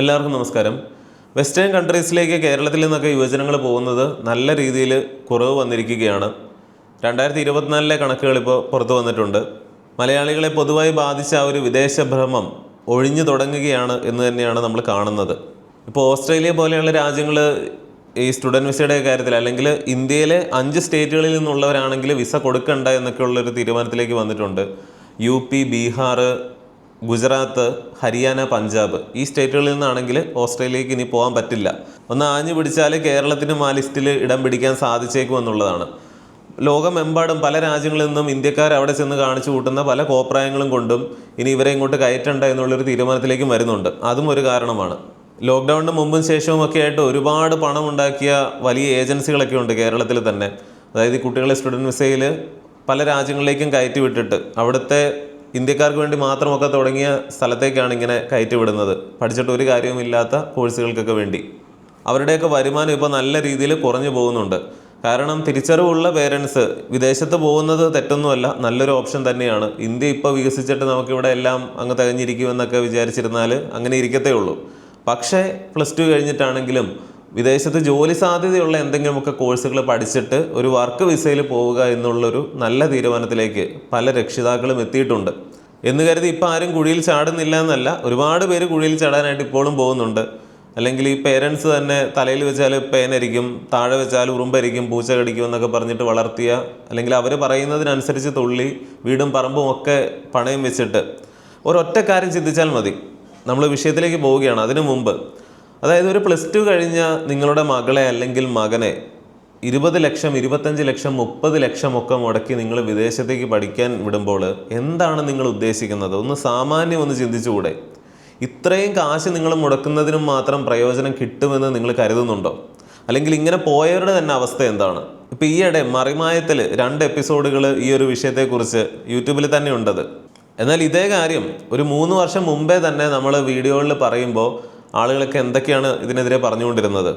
എല്ലാവർക്കും നമസ്കാരം. വെസ്റ്റേൺ കൺട്രീസിലേക്ക് കേരളത്തിൽ നിന്നൊക്കെ യുവജനങ്ങൾ പോകുന്നത് നല്ല രീതിയിൽ കുറവ് വന്നിരിക്കുകയാണ്. രണ്ടായിരത്തി ഇരുപത്തിനാലിലെ കണക്കുകൾ ഇപ്പോൾ പുറത്തു വന്നിട്ടുണ്ട്. മലയാളികളെ പൊതുവായി ബാധിച്ച ആ ഒരു വിദേശ ഭ്രമം ഒഴിഞ്ഞു തുടങ്ങുകയാണ് എന്ന് തന്നെയാണ് നമ്മൾ കാണുന്നത്. ഇപ്പോൾ ഓസ്ട്രേലിയ പോലെയുള്ള രാജ്യങ്ങൾ ഈ സ്റ്റുഡന്റ് വിസയുടെ കാര്യത്തിൽ അല്ലെങ്കിൽ ഇന്ത്യയിലെ അഞ്ച് സ്റ്റേറ്റുകളിൽ നിന്നുള്ളവരാണെങ്കിൽ വിസ കൊടുക്കണ്ട എന്നൊക്കെയുള്ളൊരു തീരുമാനത്തിലേക്ക് വന്നിട്ടുണ്ട്. യു പി ബീഹാർ ഗുജറാത്ത് ഹരിയാന പഞ്ചാബ് ഈ സ്റ്റേറ്റുകളിൽ നിന്നാണെങ്കിൽ ഓസ്ട്രേലിയക്ക് ഇനി പോകാൻ പറ്റില്ല. ഒന്ന് ആഞ്ഞു പിടിച്ചാൽ കേരളത്തിനും ആ ലിസ്റ്റിൽ ഇടം പിടിക്കാൻ സാധിച്ചേക്കും എന്നുള്ളതാണ്. ലോകമെമ്പാടും പല രാജ്യങ്ങളിൽ നിന്നും ഇന്ത്യക്കാർ അവിടെ ചെന്ന് കാണിച്ചു കൂട്ടുന്ന പല കോപ്രായങ്ങളും കൊണ്ടും ഇനി ഇവരെ ഇങ്ങോട്ട് കയറ്റണ്ട എന്നുള്ളൊരു തീരുമാനത്തിലേക്കും വരുന്നുണ്ട്. അതും ഒരു കാരണമാണ്. ലോക്ക്ഡൗണിന് മുമ്പും ശേഷവും ഒക്കെ ആയിട്ട് ഒരുപാട് പണം ഉണ്ടാക്കിയ വലിയ ഏജൻസികളൊക്കെ ഉണ്ട് കേരളത്തിൽ തന്നെ. അതായത് കുട്ടികളെ സ്റ്റുഡന്റ് വിസയിൽ പല രാജ്യങ്ങളിലേക്കും കയറ്റി വിട്ടിട്ട് അവിടുത്തെ ഇന്ത്യക്കാർക്ക് വേണ്ടി മാത്രമൊക്കെ തുടങ്ങിയ സ്ഥലത്തേക്കാണ് ഇങ്ങനെ കയറ്റി വിടുന്നത് പഠിച്ചിട്ട് ഒരു കാര്യവുമില്ലാത്ത കോഴ്സുകൾക്കൊക്കെ വേണ്ടി. അവരുടെയൊക്കെ വരുമാനം ഇപ്പോൾ നല്ല രീതിയിൽ കുറഞ്ഞു പോകുന്നുണ്ട്. കാരണം തിരിച്ചറിവുള്ള പേരൻസ് വിദേശത്ത് പോകുന്നത് തെറ്റൊന്നുമല്ല നല്ലൊരു ഓപ്ഷൻ തന്നെയാണ്. ഇന്ത്യ ഇപ്പോൾ വികസിച്ചിട്ട് നമുക്കിവിടെ എല്ലാം അങ്ങ് തികഞ്ഞിരിക്കുമെന്നൊക്കെ വിചാരിച്ചിരുന്നാൽ അങ്ങനെ ഇരിക്കത്തേ ഉള്ളൂ. പക്ഷേ പ്ലസ് ടു കഴിഞ്ഞിട്ടാണെങ്കിലും വിദേശത്ത് ജോലി സാധ്യതയുള്ള എന്തെങ്കിലുമൊക്കെ കോഴ്സുകൾ പഠിച്ചിട്ട് ഒരു വർക്ക് വിസയിൽ പോവുക എന്നുള്ളൊരു നല്ല തീരുമാനത്തിലേക്ക് പല രക്ഷിതാക്കളും എത്തിയിട്ടുണ്ട്. എന്ന് കരുതി ഇപ്പം ആരും കുഴിയിൽ ചാടുന്നില്ല എന്നല്ല ഒരുപാട് പേര് കുഴിയിൽ ചാടാനായിട്ട് ഇപ്പോഴും പോകുന്നുണ്ട്. അല്ലെങ്കിൽ ഈ പേരൻസ് തന്നെ തലയിൽ വെച്ചാൽ പേനരിക്കും താഴെ വെച്ചാൽ ഉറുമ്പരിക്കും പൂച്ച കടിക്കും എന്നൊക്കെ പറഞ്ഞിട്ട് വളർത്തിയ അല്ലെങ്കിൽ അവർ പറയുന്നതിനനുസരിച്ച് തുള്ളി വീടും പറമ്പും ഒക്കെ പണയം വെച്ചിട്ട് ഒരൊറ്റ കാര്യം ചിന്തിച്ചാൽ മതി. നമ്മൾ വിഷയത്തിലേക്ക് പോവുകയാണ്. അതിനു മുമ്പ് അതായത് ഒരു പ്ലസ് ടു കഴിഞ്ഞ നിങ്ങളുടെ മകളെ അല്ലെങ്കിൽ മകനെ ഇരുപത് ലക്ഷം ഇരുപത്തഞ്ച് ലക്ഷം മുപ്പത് ലക്ഷം ഒക്കെ മുടക്കി നിങ്ങൾ വിദേശത്തേക്ക് പഠിക്കാൻ വിടുമ്പോൾ എന്താണ് നിങ്ങൾ ഉദ്ദേശിക്കുന്നത്? ഒന്ന് സാമാന്യം ഒന്ന് ചിന്തിച്ചുകൂടെ. ഇത്രയും കാശ് നിങ്ങൾ മുടക്കുന്നതിനും മാത്രം പ്രയോജനം കിട്ടുമെന്ന് നിങ്ങൾ കരുതുന്നുണ്ടോ? അല്ലെങ്കിൽ ഇങ്ങനെ പോയവരുടെ തന്നെ അവസ്ഥ എന്താണ്? ഇപ്പം ഈയിടെ മറിമായത്തിൽ രണ്ട് എപ്പിസോഡുകൾ ഈ ഒരു വിഷയത്തെക്കുറിച്ച് യൂട്യൂബിൽ തന്നെ ഉണ്ടത്. എന്നാൽ ഇതേ കാര്യം ഒരു മൂന്ന് വർഷം മുമ്പേ തന്നെ നമ്മൾ വീഡിയോകളിൽ പറയുമ്പോൾ ആളുകളൊക്കെ എന്തൊക്കെയാണ് ഇതിനെതിരെ പറഞ്ഞുകൊണ്ടിരുന്നത്?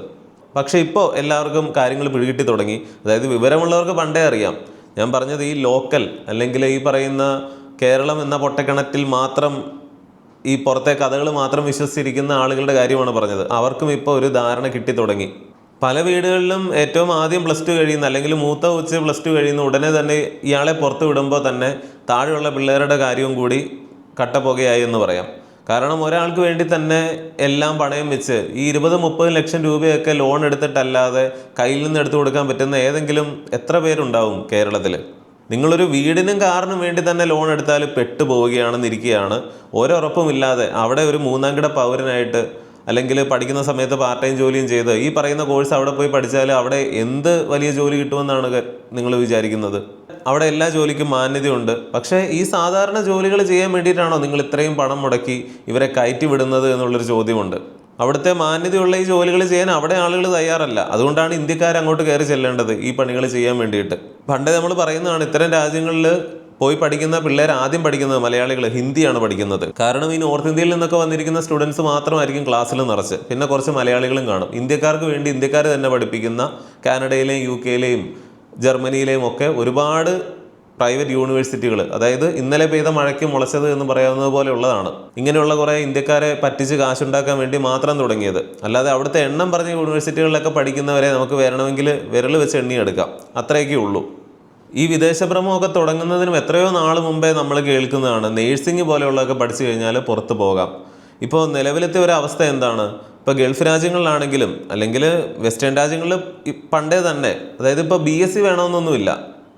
പക്ഷേ ഇപ്പോൾ എല്ലാവർക്കും കാര്യങ്ങൾ പിഴുകിട്ടി തുടങ്ങി. അതായത് വിവരമുള്ളവർക്ക് പണ്ടേ അറിയാം. ഞാൻ പറഞ്ഞത് ഈ ലോക്കൽ അല്ലെങ്കിൽ ഈ പറയുന്ന കേരളം എന്ന പൊട്ടക്കിണറ്റിൽ മാത്രം ഈ പുറത്തെ കഥകൾ മാത്രം വിശ്വസിച്ചിരിക്കുന്ന ആളുകളുടെ കാര്യമാണ് പറഞ്ഞത്. അവർക്കും ഇപ്പോൾ ഒരു ധാരണ കിട്ടി തുടങ്ങി. പല വീടുകളിലും ഏറ്റവും ആദ്യം പ്ലസ് ടു കഴിയുന്ന അല്ലെങ്കിൽ മൂത്ത ഉച്ച പ്ലസ് ടു കഴിയുന്ന ഉടനെ തന്നെ ഇയാളെ പുറത്ത് വിടുമ്പോൾ തന്നെ താഴെയുള്ള പിള്ളേരുടെ കാര്യവും കൂടി കട്ടപ്പുകയായി എന്ന് പറയാം. കാരണം ഒരാൾക്ക് വേണ്ടി തന്നെ എല്ലാം പണയം വെച്ച് ഈ ഇരുപത് മുപ്പത് ലക്ഷം രൂപയൊക്കെ ലോൺ എടുത്തിട്ടല്ലാതെ കയ്യിൽ നിന്ന് എടുത്തു കൊടുക്കാൻ പറ്റുന്ന ഏതെങ്കിലും എത്ര പേരുണ്ടാവും കേരളത്തിൽ നിങ്ങളൊരു വീടിനും കാറിനും വേണ്ടി തന്നെ ലോൺ എടുത്താൽ പെട്ടുപോവുകയാണെന്നിരിക്കുകയാണ്. ഒരുറപ്പുമില്ലാതെ അവിടെ ഒരു മൂന്നാം കിട പൗരനായിട്ട് അല്ലെങ്കിൽ പഠിക്കുന്ന സമയത്ത് പാർട്ട് ടൈം ജോലിയും ചെയ്ത് ഈ പറയുന്ന കോഴ്സ് അവിടെ പോയി പഠിച്ചാൽ അവിടെ എന്ത് വലിയ ജോലി കിട്ടുമെന്നാണ് നിങ്ങൾ വിചാരിക്കുന്നത്? അവിടെ എല്ലാ ജോലിക്കും മാന്യതയുണ്ട്. പക്ഷേ ഈ സാധാരണ ജോലികൾ ചെയ്യാൻ വേണ്ടിയിട്ടാണോ നിങ്ങൾ ഇത്രയും പണം മുടക്കി ഇവരെ കയറ്റി വിടുന്നത് എന്നുള്ളൊരു ചോദ്യമുണ്ട്. അവിടുത്തെ മാന്യതയുള്ള ഈ ജോലികൾ ചെയ്യാൻ അവിടെ ആളുകൾ തയ്യാറല്ല. അതുകൊണ്ടാണ് ഇന്ത്യക്കാർ അങ്ങോട്ട് കയറി ചെല്ലേണ്ടത് ഈ പണികൾ ചെയ്യാൻ വേണ്ടിയിട്ട്. പണ്ടേ നമ്മൾ പറയുന്നതാണ് ഇത്തരം രാജ്യങ്ങളിൽ പോയി പഠിക്കുന്ന പിള്ളേർ ആദ്യം പഠിക്കുന്നത് മലയാളികൾ ഹിന്ദിയാണ് പഠിക്കുന്നത്. കാരണം ഈ നോർത്ത് ഇന്ത്യയിൽ നിന്നൊക്കെ വന്നിരിക്കുന്ന സ്റ്റുഡൻസ് മാത്രമായിരിക്കും ക്ലാസ്സിൽ നിറച്ച്. പിന്നെ കുറച്ച് മലയാളികളും കാണും. ഇന്ത്യക്കാർക്ക് വേണ്ടി ഇന്ത്യക്കാർ തന്നെ പഠിപ്പിക്കുന്ന കാനഡയിലെയും യു കെയിലെയും ജർമ്മനിയിലെയും ഒക്കെ ഒരുപാട് പ്രൈവറ്റ് യൂണിവേഴ്സിറ്റികൾ അതായത് ഇന്നലെ പെയ്ത മഴയ്ക്ക് മുളച്ചത് എന്ന് പറയാവുന്നത് പോലെയുള്ളതാണ് ഇങ്ങനെയുള്ള കുറേ ഇന്ത്യക്കാരെ പറ്റിച്ച് കാശുണ്ടാക്കാൻ വേണ്ടി മാത്രം തുടങ്ങിയത്. അല്ലാതെ അവിടുത്തെ എണ്ണം പറഞ്ഞ യൂണിവേഴ്സിറ്റികളിലൊക്കെ പഠിക്കുന്നവരെ നമുക്ക് വരണമെങ്കിൽ വിരൽ വെച്ച് എണ്ണിയെടുക്കാം. അത്രയൊക്കെ ഉള്ളൂ ഈ വിദേശ വിദേശഭ്രമമൊക്കെ തുടങ്ങുന്നതിനും എത്രയോ നാൾ മുമ്പേ നമ്മൾ കേൾക്കുന്നതാണ്. നേഴ്സിംഗ് പോലെയുള്ളതൊക്കെ പഠിച്ചു കഴിഞ്ഞാൽ പുറത്ത് പോകാം. ഇപ്പോൾ നിലവിലത്തെ ഒരു അവസ്ഥ എന്താണ്? ഇപ്പോൾ ഗൾഫ് രാജ്യങ്ങളിലാണെങ്കിലും അല്ലെങ്കിൽ വെസ്റ്റേൺ രാജ്യങ്ങളിൽ പണ്ടേ തന്നെ അതായത് ഇപ്പോൾ ബി എസ് സി വേണമെന്നൊന്നുമില്ല.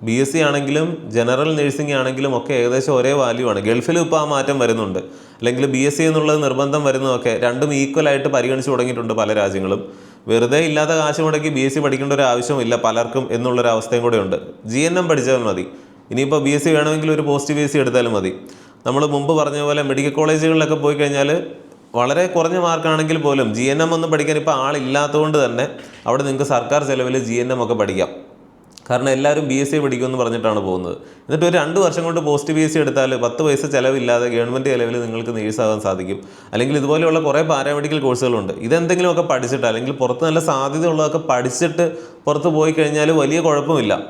ബി എസ് സി ആണെങ്കിലും ജനറൽ നഴ്സിംഗ് ആണെങ്കിലും ഒക്കെ ഏകദേശം ഒരേ വാല്യൂ ആണ്. ഗൾഫിലും ഇപ്പോൾ ആ മാറ്റം വരുന്നുണ്ട്. അല്ലെങ്കിൽ ബി എസ് സി എന്നുള്ളത് നിർബന്ധം വരുന്നതൊക്കെ രണ്ടും ഈക്വൽ ആയിട്ട് പരിഗണിച്ചു തുടങ്ങിയിട്ടുണ്ട് പല രാജ്യങ്ങളും. വെറുതെ ഇല്ലാത്ത കാശ് മുടക്കി ബി എസ് സി പഠിക്കേണ്ട ഒരു ആവശ്യമില്ല പലർക്കും എന്നുള്ളൊരു അവസ്ഥയും കൂടെ ഉണ്ട്. ജി എൻ എം പഠിച്ചാൽ മതി. ഇനിയിപ്പോൾ ബി എസ് സി വേണമെങ്കിൽ ഒരു പോസ്റ്റ് ബി എസ് സി എടുത്താലും മതി. നമ്മൾ മുമ്പ് പറഞ്ഞ പോലെ മെഡിക്കൽ കോളേജുകളിലൊക്കെ പോയി കഴിഞ്ഞാൽ വളരെ കുറഞ്ഞ മാർക്കാണെങ്കിൽ പോലും ജി എൻ എം ഒന്നും പഠിക്കാൻ ഇപ്പോൾ ആളില്ലാത്തതുകൊണ്ട് തന്നെ അവിടെ നിങ്ങൾക്ക് സർക്കാർ ചിലവിൽ ജി എൻ എം ഒക്കെ പഠിക്കാം. കാരണം എല്ലാവരും ബി എസ് സി പഠിക്കുമെന്ന് പറഞ്ഞിട്ടാണ് പോകുന്നത്. എന്നിട്ട് ഒരു രണ്ട് വർഷം കൊണ്ട് പോസ്റ്റ് ബി എസ് സി എടുത്താൽ പത്ത് പൈസ ചിലവില്ലാതെ ഗവൺമെന്റ് ചിലവിൽ നിങ്ങൾക്ക് നേഴ്സാകാൻ സാധിക്കും. അല്ലെങ്കിൽ ഇതുപോലെയുള്ള കുറേ പാരാമെഡിക്കൽ കോഴ്സുകളുണ്ട്. ഇതെന്തെങ്കിലുമൊക്കെ പഠിച്ചിട്ട് അല്ലെങ്കിൽ പുറത്ത് നല്ല സാധ്യതയുള്ളതൊക്കെ പഠിച്ചിട്ട് പുറത്ത് പോയി കഴിഞ്ഞാൽ വലിയ കുഴപ്പമില്ല.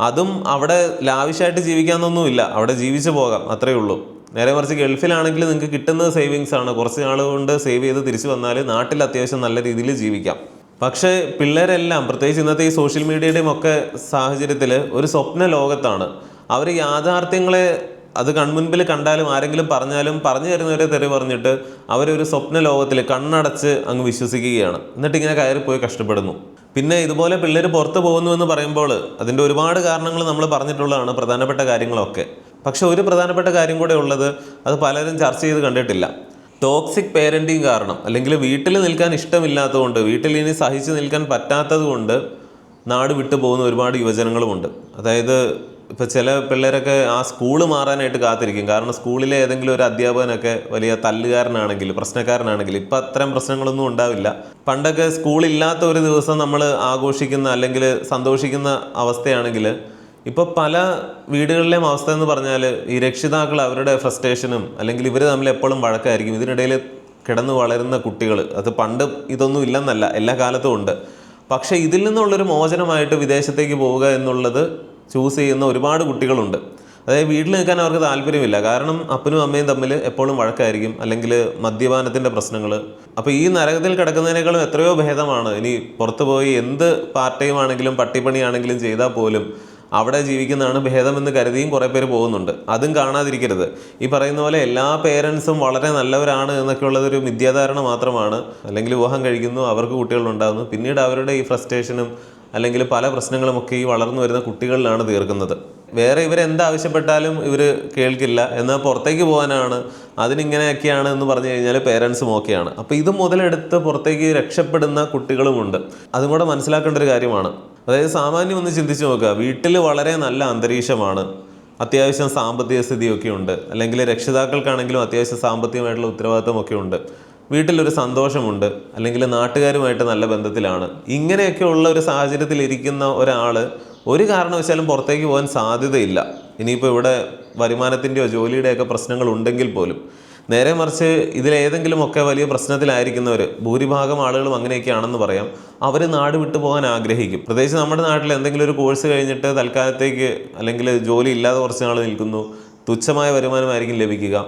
അതും അവിടെ ലാവിഷായിട്ട് ജീവിക്കാമെന്നൊന്നുമില്ല അവിടെ ജീവിച്ചു പോകാം. അത്രയേ ഉള്ളൂ. നേരെ മറിച്ച് ഗൾഫിലാണെങ്കിൽ നിങ്ങൾക്ക് കിട്ടുന്നത് സേവിങ്സ് ആണ്. കുറച്ച് നാൾ കൊണ്ട് സേവ് ചെയ്ത് തിരിച്ചു വന്നാൽ നാട്ടിൽ അത്യാവശ്യം നല്ല രീതിയിൽ ജീവിക്കാം. പക്ഷേ പിള്ളേരെല്ലാം പ്രത്യേകിച്ച് ഇന്നത്തെ ഈ സോഷ്യൽ മീഡിയയുടെയും ഒക്കെ സാഹചര്യത്തിൽ ഒരു സ്വപ്ന ലോകത്താണ്. അവർ യാഥാർത്ഥ്യങ്ങളെ അത് കൺമുൻപിൽ കണ്ടാലും ആരെങ്കിലും പറഞ്ഞാലും പറഞ്ഞു തരുന്നവരെ തെറി പറഞ്ഞിട്ട് അവരൊരു സ്വപ്ന ലോകത്തിൽ കണ്ണടച്ച് അങ്ങ് വിശ്വസിക്കുകയാണ്. എന്നിട്ട് ഇങ്ങനെ കയറിപ്പോയി കഷ്ടപ്പെടുന്നു. പിന്നെ ഇതുപോലെ പിള്ളേർ പുറത്ത് പോകുന്നു എന്ന് പറയുമ്പോൾ അതിന്റെ ഒരുപാട് കാരണങ്ങൾ നമ്മൾ പറഞ്ഞിട്ടുള്ളതാണ് പ്രധാനപ്പെട്ട കാര്യങ്ങളൊക്കെ. പക്ഷെ ഒരു പ്രധാനപ്പെട്ട കാര്യം കൂടെ ഉള്ളത് അത് പലരും ചർച്ച ചെയ്ത് കണ്ടിട്ടില്ല. ടോക്സിക് പേരന്റിങ് കാരണം അല്ലെങ്കിൽ വീട്ടിൽ നിൽക്കാൻ ഇഷ്ടമില്ലാത്തതുകൊണ്ട് വീട്ടിൽ ഇനി സഹിച്ചു നിൽക്കാൻ പറ്റാത്തതുകൊണ്ട് നാട് വിട്ടു പോകുന്ന ഒരുപാട് യുവജനങ്ങളുമുണ്ട്. അതായത് ഇപ്പോൾ ചില പിള്ളേരൊക്കെ ആ സ്കൂൾ മാറാനായിട്ട് കാത്തിരിക്കും. കാരണം സ്കൂളിലെ ഏതെങ്കിലും ഒരു അധ്യാപകനൊക്കെ വലിയ തല്ലുകാരനാണെങ്കിൽ പ്രശ്നക്കാരനാണെങ്കിൽ ഇപ്പം അത്തരം പ്രശ്നങ്ങളൊന്നും ഉണ്ടാവില്ല. പണ്ടൊക്കെ സ്കൂളില്ലാത്ത ഒരു ദിവസം നമ്മൾ ആഘോഷിക്കുന്ന അല്ലെങ്കിൽ സന്തോഷിക്കുന്ന അവസ്ഥയാണെങ്കിൽ ഇപ്പോൾ പല വീടുകളിലെയും അവസ്ഥ എന്ന് പറഞ്ഞാൽ ഈ രക്ഷിതാക്കൾ അവരുടെ ഫ്രസ്ട്രേഷനും അല്ലെങ്കിൽ ഇവർ തമ്മിൽ എപ്പോഴും വഴക്കായിരിക്കും. ഇതിനിടയിൽ കിടന്നു വളരുന്ന കുട്ടികൾ അത് പണ്ട് ഇതൊന്നും ഇല്ലെന്നല്ല എല്ലാ കാലത്തും ഉണ്ട്. പക്ഷേ ഇതിൽ നിന്നുള്ളൊരു മോചനമായിട്ട് വിദേശത്തേക്ക് പോവുക എന്നുള്ളത് ചൂസ് ചെയ്യുന്ന ഒരുപാട് കുട്ടികളുണ്ട്. അതായത് വീട്ടിൽ നിൽക്കാൻ അവർക്ക് താല്പര്യമില്ല. കാരണം അപ്പനും അമ്മയും തമ്മിൽ എപ്പോഴും വഴക്കായിരിക്കും. അല്ലെങ്കിൽ മദ്യപാനത്തിന്റെ പ്രശ്നങ്ങൾ. അപ്പോൾ ഈ നരകത്തിൽ കിടക്കുന്നതിനേക്കാളും എത്രയോ ഭേദമാണ്. ഇനി പുറത്തുപോയി എന്ത് പാർട്ട് ടൈം ആണെങ്കിലും പട്ടിപ്പണിയാണെങ്കിലും ചെയ്താൽ പോലും അവിടെ ജീവിക്കുന്നതാണ് ഭേദമെന്ന് കരുതിയും കുറേ പേര് പോകുന്നുണ്ട്. അതും കാണാതിരിക്കരുത്. ഈ പറയുന്ന പോലെ എല്ലാ പേരൻസും വളരെ നല്ലവരാണ് എന്നൊക്കെ ഉള്ളതൊരു മിഥ്യാധാരണ മാത്രമാണ്. അല്ലെങ്കിൽ വിവാഹം കഴിക്കുന്നു അവർക്ക് കുട്ടികളുണ്ടാകുന്നു പിന്നീട് അവരുടെ ഈ ഫ്രസ്ട്രേഷനും അല്ലെങ്കിൽ പല പ്രശ്നങ്ങളുമൊക്കെ ഈ വളർന്നു വരുന്ന കുട്ടികളിലാണ് തീർക്കുന്നത്. വേറെ ഇവരെന്താവശ്യപ്പെട്ടാലും ഇവർ കേൾക്കില്ല. എന്നാൽ പുറത്തേക്ക് പോകാനാണ്. അതിനിങ്ങനെയൊക്കെയാണ് എന്ന് പറഞ്ഞു കഴിഞ്ഞാൽ പേരൻസും ഓക്കെയാണ്. അപ്പോൾ ഇത് മുതലെടുത്ത് പുറത്തേക്ക് രക്ഷപ്പെടുന്ന കുട്ടികളുമുണ്ട്. അതും കൂടെ മനസ്സിലാക്കേണ്ട ഒരു കാര്യമാണ്. അതായത് സാമാന്യം ഒന്ന് ചിന്തിച്ച് നോക്കുക. വീട്ടിൽ വളരെ നല്ല അന്തരീക്ഷമാണ്. അത്യാവശ്യം സാമ്പത്തിക സ്ഥിതിയൊക്കെ ഉണ്ട്. അല്ലെങ്കിൽ രക്ഷിതാക്കൾക്കാണെങ്കിലും അത്യാവശ്യം സാമ്പത്തികമായിട്ടുള്ള ഉത്തരവാദിത്തമൊക്കെ ഉണ്ട് വീട്ടിലൊരു സന്തോഷമുണ്ട്. അല്ലെങ്കിൽ നാട്ടുകാരുമായിട്ട് നല്ല ബന്ധത്തിലാണ്. ഇങ്ങനെയൊക്കെ ഉള്ള ഒരു സാഹചര്യത്തിൽ ഇരിക്കുന്ന ഒരാൾ ഒരു കാരണവശാലും പുറത്തേക്ക് പോകാൻ സാധ്യതയില്ല. ഇനിയിപ്പോൾ ഇവിടെ വരുമാനത്തിന്റെയോ ജോലിയുടെയൊക്കെ പ്രശ്നങ്ങൾ ഉണ്ടെങ്കിൽ പോലും. നേരെ മറിച്ച് ഇതിലേതെങ്കിലുമൊക്കെ വലിയ പ്രശ്നത്തിലായിരിക്കുന്നവർ ഭൂരിഭാഗം ആളുകളും അങ്ങനെയൊക്കെയാണെന്ന് പറയാം. അവർ നാട് വിട്ടു പോകാൻ ആഗ്രഹിക്കും. പ്രത്യേകിച്ച് നമ്മുടെ നാട്ടിൽ എന്തെങ്കിലും ഒരു കോഴ്സ് കഴിഞ്ഞിട്ട് തൽക്കാലത്തേക്ക് അല്ലെങ്കിൽ ജോലി ഇല്ലാതെ കുറച്ച് നാൾ നിൽക്കുന്നു. തുച്ഛമായ വരുമാനമായിരിക്കും ലഭിക്കുക.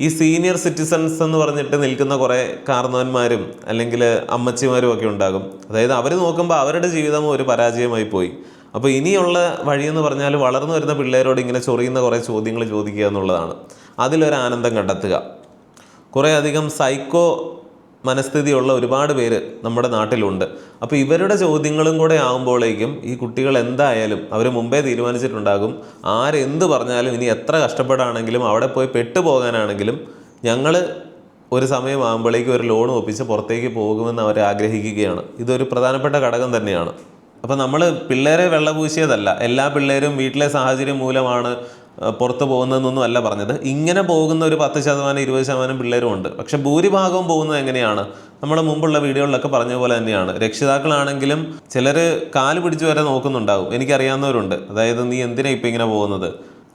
ഈ സീനിയർ സിറ്റിസൺസ് എന്ന് പറഞ്ഞിട്ട് നിൽക്കുന്ന കുറേ കാർന്നവന്മാരും അല്ലെങ്കിൽ അമ്മച്ചിമാരും ഒക്കെ ഉണ്ടാകും. അതായത് അവർ നോക്കുമ്പോൾ അവരുടെ ജീവിതം ഒരു പരാജയമായി പോയി. അപ്പോൾ ഇനിയുള്ള വഴിയെന്ന് പറഞ്ഞാൽ വളർന്നു വരുന്ന പിള്ളേരോട് ഇങ്ങനെ ചൊറിയുന്ന കുറേ ചോദ്യങ്ങൾ ചോദിക്കുക എന്നുള്ളതാണ്. അതിലൊരു ആനന്ദം കണ്ടെത്തുക. കുറേ അധികം സൈക്കോ മനസ്ഥിതിയുള്ള ഒരുപാട് പേര് നമ്മുടെ നാട്ടിലുണ്ട്. അപ്പോൾ ഇവരുടെ ചോദ്യങ്ങളും കൂടെ ആകുമ്പോഴേക്കും ഈ കുട്ടികൾ എന്തായാലും അവർ മുമ്പേ തീരുമാനിച്ചിട്ടുണ്ടാകും. ആരെന്ത് പറഞ്ഞാലും ഇനി എത്ര കഷ്ടപ്പെടാണെങ്കിലും അവിടെ പോയി പെട്ടുപോകാനാണെങ്കിലും ഞങ്ങൾ ഒരു സമയമാകുമ്പോഴേക്കും ഒരു ലോൺ ഒപ്പിച്ച് പുറത്തേക്ക് പോകുമെന്ന് അവർ ആഗ്രഹിക്കുകയാണ്. ഇതൊരു പ്രധാനപ്പെട്ട ഘടകം തന്നെയാണ്. അപ്പോൾ നമ്മൾ പിള്ളേരെ വെള്ളപൂശിയതല്ല. എല്ലാ പിള്ളേരും വീട്ടിലെ സാഹചര്യം മൂലമാണ് പുറത്ത് പോകുന്നതെന്നൊന്നും അല്ല പറഞ്ഞത്. ഇങ്ങനെ പോകുന്ന ഒരു പത്ത് ശതമാനം ഇരുപത് ശതമാനം പിള്ളേരും ഉണ്ട്. പക്ഷെ ഭൂരിഭാഗവും പോകുന്നത് എങ്ങനെയാണ്? നമ്മുടെ മുമ്പുള്ള വീഡിയോകളിലൊക്കെ പറഞ്ഞ പോലെ തന്നെയാണ്. രക്ഷിതാക്കളാണെങ്കിലും ചിലർ കാൽ പിടിച്ചു വരെ നോക്കുന്നുണ്ടാവും. എനിക്കറിയാവുന്നവരുണ്ട്. അതായത് നീ എന്തിനാണ് ഇപ്പം ഇങ്ങനെ പോകുന്നത്?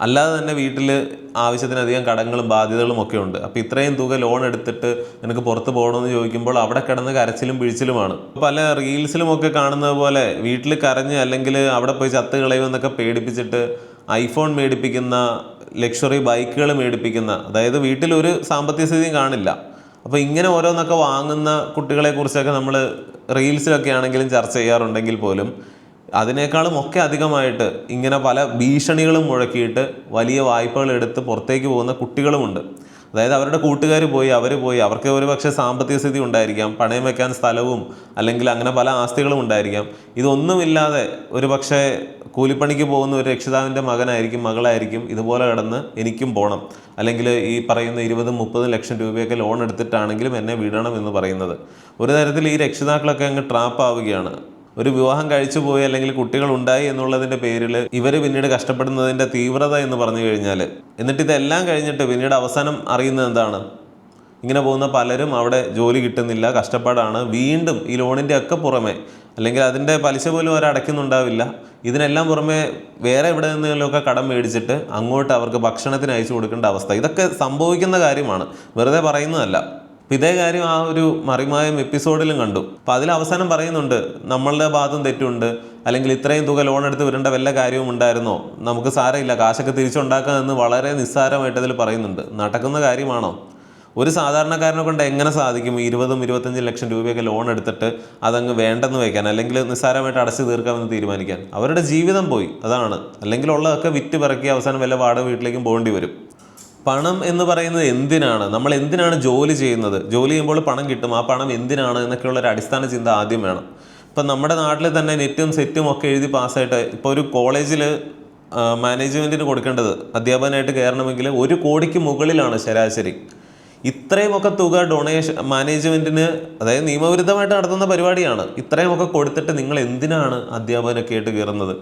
അല്ലാതെ തന്നെ വീട്ടിൽ ആവശ്യത്തിനധികം കടങ്ങളും ബാധ്യതകളും ഒക്കെ ഉണ്ട്. അപ്പോൾ ഇത്രയും തുക ലോൺ എടുത്തിട്ട് നിനക്ക് പുറത്ത് പോകണമെന്ന് ചോദിക്കുമ്പോൾ അവിടെ കിടന്ന് കരച്ചിലും പിഴിച്ചിലുമാണ്. പല റീൽസിലുമൊക്കെ കാണുന്നത് പോലെ വീട്ടിൽ കരഞ്ഞ് അല്ലെങ്കിൽ അവിടെ പോയി ചത്ത് കളയുമെന്നൊക്കെ പേടിപ്പിച്ചിട്ട് ഐഫോൺ മേടിപ്പിക്കുന്ന ലക്ഷറി ബൈക്കുകൾ മേടിപ്പിക്കുന്ന അതായത് വീട്ടിൽ ഒരു സാമ്പത്തിക സ്ഥിതിയും കാണില്ല. അപ്പോൾ ഇങ്ങനെ ഓരോന്നൊക്കെ വാങ്ങുന്ന കുട്ടികളെക്കുറിച്ചൊക്കെ നമ്മൾ റീൽസിലൊക്കെ ആണെങ്കിലും ചർച്ച ചെയ്യാറുണ്ടെങ്കിൽ പോലും അതിനേക്കാളും ഒക്കെ അധികമായിട്ട് ഇങ്ങനെ പല ഭീഷണികളും മുഴക്കിയിട്ട് വലിയ വായ്പകൾ എടുത്ത് പുറത്തേക്ക് പോകുന്ന കുട്ടികളുമുണ്ട്. അതായത് അവരുടെ കൂട്ടുകാർ പോയി അവർ പോയി അവർക്ക് ഒരു പക്ഷേ സാമ്പത്തിക സ്ഥിതി ഉണ്ടായിരിക്കാം പണയം വെക്കാൻ സ്ഥലവും അല്ലെങ്കിൽ അങ്ങനെ പല ആസ്തികളും ഉണ്ടായിരിക്കാം. ഇതൊന്നുമില്ലാതെ ഒരു പക്ഷേ കൂലിപ്പണിക്ക് പോകുന്ന ഒരു രക്ഷിതാവിന്റെ മകനായിരിക്കും മകളായിരിക്കും ഇതുപോലെ കിടന്ന് എനിക്കും പോകണം അല്ലെങ്കിൽ ഈ പറയുന്ന ഇരുപതും മുപ്പതും ലക്ഷം രൂപയൊക്കെ ലോൺ എടുത്തിട്ടാണെങ്കിലും എന്നെ വിടണം എന്ന് പറയുന്നത്. ഒരു തരത്തിൽ ഈ രക്ഷിതാക്കളൊക്കെ അങ്ങ് ട്രാപ്പ് ആവുകയാണ് ഒരു വിവാഹം കഴിച്ചു പോയി അല്ലെങ്കിൽ കുട്ടികൾ ഉണ്ടായി എന്നുള്ളതിന്റെ പേരിൽ ഇവർ പിന്നീട് കഷ്ടപ്പെടുന്നതിന്റെ തീവ്രത എന്ന് പറഞ്ഞു കഴിഞ്ഞാൽ എന്നിട്ട് ഇതെല്ലാം കഴിഞ്ഞിട്ട് പിന്നീട് അവസാനം അറിയുന്നത് എന്താണ്? ഇങ്ങനെ പോകുന്ന പലരും അവിടെ ജോലി കിട്ടുന്നില്ല കഷ്ടപ്പാടാണ്. വീണ്ടും ഈ ലോണിന്റെ ഒക്കെ പുറമെ അല്ലെങ്കിൽ അതിന്റെ പലിശ പോലും അവർ അടയ്ക്കുന്നുണ്ടാവില്ല. ഇതിനെല്ലാം പുറമെ വേറെ എവിടെ നിന്നെങ്കിലുമൊക്കെ കടം മേടിച്ചിട്ട് അങ്ങോട്ട് അവർക്ക് ഭക്ഷണത്തിന് അയച്ചു കൊടുക്കേണ്ട അവസ്ഥ. ഇതൊക്കെ സംഭവിക്കുന്ന കാര്യമാണ്. വെറുതെ പറയുന്നതല്ല. അപ്പം ഇതേ കാര്യം ആ ഒരു മറിമായം എപ്പിസോഡിലും കണ്ടു. അപ്പം അതിൽ അവസാനം പറയുന്നുണ്ട് നമ്മളുടെ ഭാഗത്തും തെറ്റുണ്ട്. അല്ലെങ്കിൽ ഇത്രയും തുക ലോൺ എടുത്ത് വരേണ്ട വല്ല കാര്യവും ഉണ്ടായിരുന്നോ? നമുക്ക് സാരമില്ല. കാശൊക്കെ തിരിച്ചുണ്ടാക്കാം എന്ന് വളരെ നിസ്സാരമായിട്ട് അതിൽ പറയുന്നുണ്ട്. നടക്കുന്ന കാര്യമാണോ? ഒരു സാധാരണക്കാരനെ കൊണ്ട് എങ്ങനെ സാധിക്കും? ഇരുപതും ഇരുപത്തഞ്ച് ലക്ഷം രൂപയൊക്കെ ലോൺ എടുത്തിട്ട് അതങ്ങ് വേണ്ടെന്ന് വയ്ക്കാൻ അല്ലെങ്കിൽ നിസ്സാരമായിട്ട് അടച്ചു തീർക്കാമെന്ന് തീരുമാനിക്കാൻ. അവരുടെ ജീവിതം പോയി. അതാണ്. അല്ലെങ്കിൽ ഉള്ളതൊക്കെ വിറ്റ് പിറക്കി അവസാനം വല്ല വാടക വീട്ടിലേക്കും പോകേണ്ടി വരും. പണം എന്ന് പറയുന്നത് എന്തിനാണ്? നമ്മൾ എന്തിനാണ് ജോലി ചെയ്യുന്നത്? ജോലി ചെയ്യുമ്പോൾ പണം കിട്ടും. ആ പണം എന്തിനാണ് എന്നൊക്കെയുള്ള ഒരു അടിസ്ഥാന ചിന്ത ആദ്യം വേണം. ഇപ്പം നമ്മുടെ നാട്ടിൽ തന്നെ നെറ്റും സെറ്റും ഒക്കെ എഴുതി പാസ്സായിട്ട് ഇപ്പോൾ ഒരു കോളേജിൽ മാനേജ്മെന്റിന് കൊടുക്കേണ്ടത് അധ്യാപകനായിട്ട് കയറണമെങ്കിൽ ഒരു കോടിക്ക് മുകളിലാണ് ശരാശരി. ഇത്രയുമൊക്കെ തുക ഡൊണേഷൻ മാനേജ്മെന്റിന് അതായത് നിയമവിരുദ്ധമായിട്ട് നടത്തുന്ന പരിപാടിയാണ്. ഇത്രയുമൊക്കെ കൊടുത്തിട്ട് നിങ്ങൾ എന്തിനാണ് അധ്യാപകനൊക്കെ ആയിട്ട് കയറുന്നത്?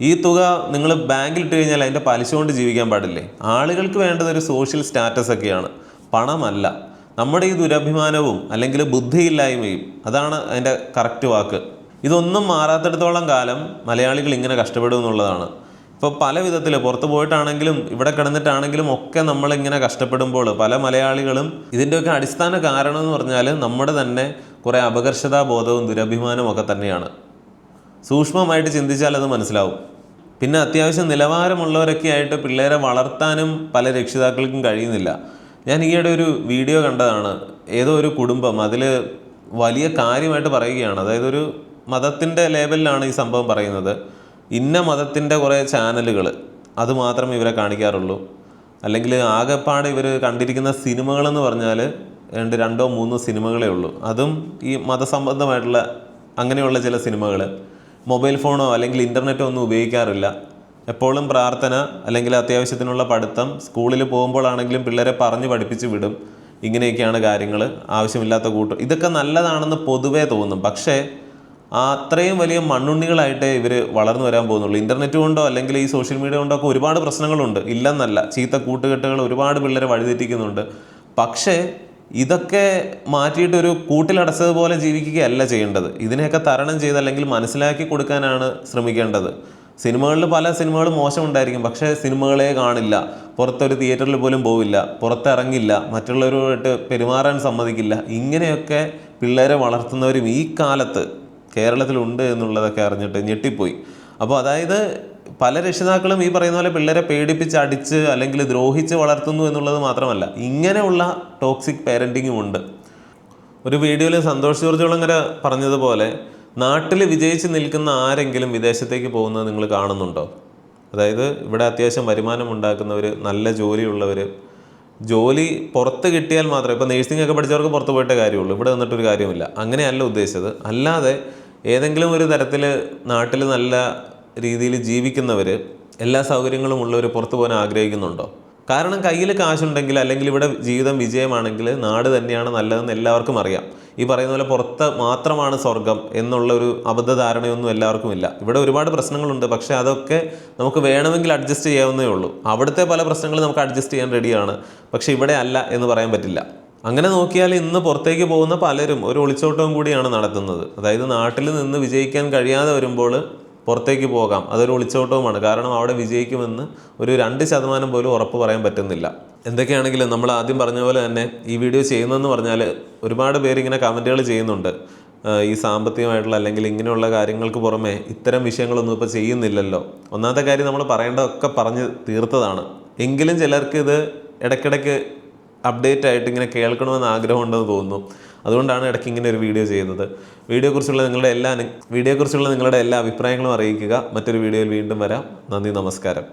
ഈ തുക നിങ്ങൾ ബാങ്കിൽ ഇട്ട് കഴിഞ്ഞാൽ അതിന്റെ പലിശ കൊണ്ട് ജീവിക്കാൻ പാടില്ലേ? ആളുകൾക്ക് വേണ്ടത് ഒരു സോഷ്യൽ സ്റ്റാറ്റസ് ഒക്കെയാണ്. പണമല്ല. നമ്മുടെ ഈ ദുരഭിമാനവും അല്ലെങ്കിൽ ബുദ്ധിയില്ലായ്മയും അതാണ് അതിന്റെ കറക്റ്റ് വാക്ക്. ഇതൊന്നും മാറാത്തിടത്തോളം കാലം മലയാളികൾ ഇങ്ങനെ കഷ്ടപ്പെടും എന്നുള്ളതാണ്. ഇപ്പോൾ പല വിധത്തിൽ പുറത്ത് പോയിട്ടാണെങ്കിലും ഇവിടെ കിടന്നിട്ടാണെങ്കിലും ഒക്കെ നമ്മളിങ്ങനെ കഷ്ടപ്പെടുമ്പോൾ പല മലയാളികളും ഇതിന്റെയൊക്കെ അടിസ്ഥാന കാരണം എന്ന് പറഞ്ഞാൽ നമ്മുടെ തന്നെ കുറേ അപകർഷതാ ബോധവും ദുരഭിമാനവും ഒക്കെ തന്നെയാണ്. സൂക്ഷ്മമായിട്ട് ചിന്തിച്ചാൽ അത് മനസ്സിലാവും. പിന്നെ അത്യാവശ്യം നിലവാരമുള്ളവരൊക്കെ ആയിട്ട് പിള്ളേരെ വളർത്താനും പല രക്ഷിതാക്കൾക്കും കഴിയുന്നില്ല. ഞാൻ ഈയിടെ ഒരു വീഡിയോ കണ്ടതാണ്. ഏതോ ഒരു കുടുംബം അതിൽ വലിയ കാര്യമായിട്ട് പറയുകയാണ്. അതായത് ഒരു മതത്തിന്റെ ലേബലിലാണ് ഈ സംഭവം പറയുന്നത്. ഇന്ന മതത്തിന്റെ കുറേ ചാനലുകൾ അത് മാത്രമേ ഇവരെ കാണിക്കാറുള്ളൂ. അല്ലെങ്കിൽ ആകെപ്പാടെ ഇവർ കണ്ടിരിക്കുന്ന സിനിമകളെന്ന് പറഞ്ഞാൽ രണ്ട് രണ്ടോ മൂന്നോ സിനിമകളേ ഉള്ളൂ. അതും ഈ മതസംബന്ധമായിട്ടുള്ള അങ്ങനെയുള്ള ചില സിനിമകൾ മൊബൈൽ ഫോണോ അല്ലെങ്കിൽ ഇന്റർനെറ്റോ ഒന്നും ഉപയോഗിക്കാറില്ല. എപ്പോഴും പ്രാർത്ഥന അല്ലെങ്കിൽ അത്യാവശ്യത്തിനുള്ള പഠിത്തം സ്കൂളിൽ പോകുമ്പോഴാണെങ്കിലും പിള്ളേരെ പറഞ്ഞ് പഠിപ്പിച്ച് വിടും. ഇങ്ങനെയൊക്കെയാണ് കാര്യങ്ങൾ. ആവശ്യമില്ലാത്ത കൂട്ടം. ഇതൊക്കെ നല്ലതാണെന്ന് പൊതുവേ തോന്നും. പക്ഷേ അത്രയും വലിയ മണ്ണുണ്ണികളായിട്ടേ ഇവർ വളർന്നു വരാൻ പോകുന്നുള്ളൂ. ഇന്റർനെറ്റ് കൊണ്ടോ അല്ലെങ്കിൽ ഈ സോഷ്യൽ മീഡിയ കൊണ്ടോ ഒക്കെ ഒരുപാട് പ്രശ്നങ്ങളുണ്ട്. ഇല്ലെന്നല്ല. ചീത്ത കൂട്ടുകെട്ടുകൾ ഒരുപാട് പിള്ളേരെ വഴിതെറ്റിക്കുന്നുണ്ട്. പക്ഷേ ഇതൊക്കെ മാറ്റിയിട്ട് ഒരു കൂട്ടിലടച്ചതുപോലെ ജീവിക്കുകയല്ല ചെയ്യേണ്ടത്. ഇതിനെയൊക്കെ തരണം ചെയ്ത് അല്ലെങ്കിൽ മനസ്സിലാക്കി കൊടുക്കാനാണ് ശ്രമിക്കേണ്ടത്. സിനിമകളിൽ പല സിനിമകളും മോശമുണ്ടായിരിക്കും. പക്ഷേ സിനിമകളെ കാണില്ല. പുറത്തൊരു തിയേറ്ററിൽ പോലും പോവില്ല. പുറത്തിറങ്ങില്ല. മറ്റുള്ളവരുമായിട്ട് പെരുമാറാൻ സമ്മതിക്കില്ല. ഇങ്ങനെയൊക്കെ പിള്ളേരെ വളർത്തുന്നവരും ഈ കാലത്ത് കേരളത്തിലുണ്ട് എന്നുള്ളതൊക്കെ അറിഞ്ഞിട്ട് ഞെട്ടിപ്പോയി. അപ്പോൾ അതായത് പല രക്ഷിതാക്കളും ഈ പറയുന്ന പോലെ പിള്ളേരെ പേടിപ്പിച്ച് അടിച്ച് അല്ലെങ്കിൽ ദ്രോഹിച്ച് വളർത്തുന്നു എന്നുള്ളത് മാത്രമല്ല ഇങ്ങനെയുള്ള ടോക്സിക് പേരന്റിങ്ങും ഉണ്ട്. ഒരു വീഡിയോയിൽ സന്തോഷ് ജോർജ് കുളങ്ങര പറഞ്ഞതുപോലെ നാട്ടിൽ വിജയിച്ച് നിൽക്കുന്ന ആരെങ്കിലും വിദേശത്തേക്ക് പോകുന്നത് നിങ്ങൾ കാണുന്നുണ്ടോ? അതായത് ഇവിടെ അത്യാവശ്യം വരുമാനം ഉണ്ടാക്കുന്നവർ നല്ല ജോലിയുള്ളവർ ജോലി പുറത്ത് കിട്ടിയാൽ മാത്രമേ ഇപ്പോൾ നേഴ്സിംഗ് ഒക്കെ പഠിച്ചവർക്ക് പുറത്ത് പോയിട്ടേ കാര്യമുള്ളൂ ഇവിടെ നിന്നിട്ടൊരു കാര്യമില്ല. അങ്ങനെയല്ല ഉദ്ദേശിച്ചത്. അല്ലാതെ ഏതെങ്കിലും ഒരു തരത്തിൽ നാട്ടിൽ നല്ല രീതിയിൽ ജീവിക്കുന്നവർ എല്ലാ സൗകര്യങ്ങളും ഉള്ളവർ പുറത്തു പോകാൻ ആഗ്രഹിക്കുന്നുണ്ടോ? കാരണം കയ്യിൽ കാശുണ്ടെങ്കിൽ അല്ലെങ്കിൽ ഇവിടെ ജീവിതം വിജയമാണെങ്കിൽ നാട് തന്നെയാണ് നല്ലതെന്ന് എല്ലാവർക്കും അറിയാം. ഈ പറയുന്ന പോലെ പുറത്ത് മാത്രമാണ് സ്വർഗം എന്നുള്ള ഒരു അബദ്ധധാരണയൊന്നും എല്ലാവർക്കും ഇല്ല. ഇവിടെ ഒരുപാട് പ്രശ്നങ്ങളുണ്ട്. പക്ഷേ അതൊക്കെ നമുക്ക് വേണമെങ്കിൽ അഡ്ജസ്റ്റ് ചെയ്യാവുന്നേ ഉള്ളൂ. അവിടുത്തെ പല പ്രശ്നങ്ങളും നമുക്ക് അഡ്ജസ്റ്റ് ചെയ്യാൻ റെഡിയാണ്. പക്ഷേ ഇവിടെ അല്ല എന്ന് പറയാൻ പറ്റില്ല. അങ്ങനെ നോക്കിയാൽ ഇന്ന് പുറത്തേക്ക് പോകുന്ന പലരും ഒരു ഒളിച്ചോട്ടവും കൂടിയാണ് നടത്തുന്നത്. അതായത് നാട്ടിൽ നിന്ന് വിജയിക്കാൻ കഴിയാതെ വരുമ്പോൾ പുറത്തേക്ക് പോകാം. അതൊരു ഒളിച്ചോട്ടവുമാണ്. കാരണം അവിടെ വിജയിക്കുമെന്ന് ഒരു രണ്ട് ശതമാനം പോലും ഉറപ്പ് പറയാൻ പറ്റുന്നില്ല. എന്തൊക്കെയാണെങ്കിലും നമ്മൾ ആദ്യം പറഞ്ഞ പോലെ തന്നെ ഈ വീഡിയോ ചെയ്യുന്നതെന്ന് പറഞ്ഞാൽ ഒരുപാട് പേര് ഇങ്ങനെ കമന്റുകൾ ചെയ്യുന്നുണ്ട്. ഈ സാമ്പത്തികമായിട്ടുള്ള അല്ലെങ്കിൽ ഇങ്ങനെയുള്ള കാര്യങ്ങൾക്ക് പുറമെ ഇത്തരം വിഷയങ്ങളൊന്നും ഇപ്പോൾ ചെയ്യുന്നില്ലല്ലോ. ഒന്നാമത്തെ കാര്യം നമ്മൾ പറയേണ്ടതൊക്കെ പറഞ്ഞ് തീർത്തതാണ്. എങ്കിലും ചിലർക്ക് ഇത് ഇടയ്ക്കിടയ്ക്ക് അപ്ഡേറ്റ് ആയിട്ട് ഇങ്ങനെ കേൾക്കണമെന്ന് ആഗ്രഹമുണ്ടെന്ന് തോന്നുന്നു. അതുകൊണ്ടാണ് ഇടയ്ക്ക് ഇങ്ങനെ ഒരു വീഡിയോ ചെയ്യുന്നത്. വീഡിയോയെക്കുറിച്ചുള്ള നിങ്ങളുടെ എല്ലാ വീഡിയോയെക്കുറിച്ചുള്ള നിങ്ങളുടെ എല്ലാ അഭിപ്രായങ്ങളും അറിയിക്കുക. മറ്റൊരു വീഡിയോയിൽ വീണ്ടും വരാം. നന്ദി നമസ്കാരം.